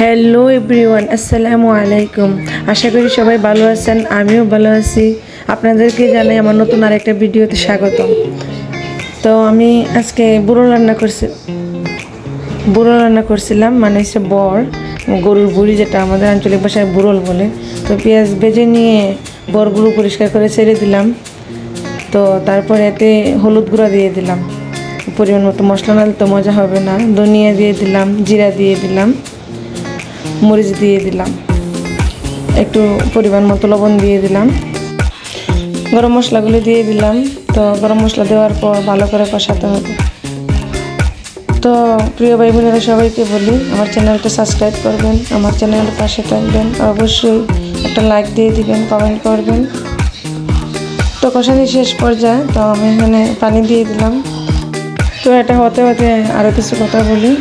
Hello everyone আসসালামু আলাইকুম আশা করি সবাই ভালো আছেন, আমিও ভালো আছি। আপনাদেরকে জানাই আমার নতুন আরেকটা ভিডিওতে স্বাগত তো আমি আজকে বুড়ো রান্না করছি বুড়ো রান্না করছিলাম মানে হচ্ছে বর, গরুর বুড়ি যেটা আমাদের আঞ্চলিক ভাষায় বুড়োল বলে। তো পেঁয়াজ ভেজে নিয়ে বরগুলো পরিষ্কার করে ছেড়ে দিলাম। তো তারপরে এতে হলুদ গুঁড়া দিয়ে দিলাম। পরিমাণ মতো মশলা না দিলে তো মজা হবে না। ধনিয়া দিয়ে দিলাম, জিরা দিয়ে দিলাম। মরিচ দিয়ে দিলাম। একটু পরিমাণ মতো লবণ দিয়ে দিলাম। গরম মশলাগুলো দিয়ে দিলাম। তো গরম মশলা দেওয়ার পর ভালো করে কষাতে হবে। তো প্রিয় ভাই বোনেরা সবাইকে বলি, আমার চ্যানেলটা সাবস্ক্রাইব করবেন, আমার চ্যানেলের পাশে থাকবেন। অবশ্যই একটা লাইক দিয়ে দিবেন, কমেন্ট করবেন। তো কষানি শেষ পর্যায়ে, তো আমি এখানে পানি দিয়ে দিলাম। তো এটা হতে হতে আরও কিছু কথা বলি।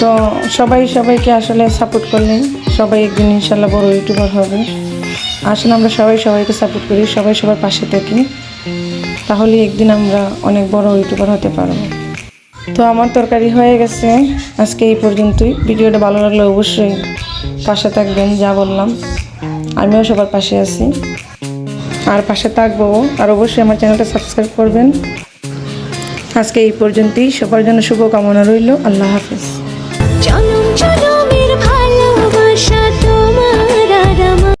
তো সবাই সবাইকে আসলে সাপোর্ট করলে সবাই একদিন ইনশাল্লাহ বড় ইউটিউবার হবে। আসলে আমরা সবাই সবাইকে সাপোর্ট করি, সবাই সবার পাশে থাকি। তাহলে একদিন আমরা অনেক বড় ইউটিউবার হতে পারব। তো আমার তরকারি হয়ে গেছে। আজকে এই পর্যন্তই। ভিডিওটা ভালো লাগলে অবশ্যই পাশে থাকবেন, যা বললাম। আমিও সবার পাশে আছি। আর পাশে থাকব। আর অবশ্যই আমার চ্যানেলটা সাবস্ক্রাইব করবেন। আজকে এই পর্যন্তই। সবার জন্য শুভকামনা রইল। আল্লাহ হাফিজ। চলো চলো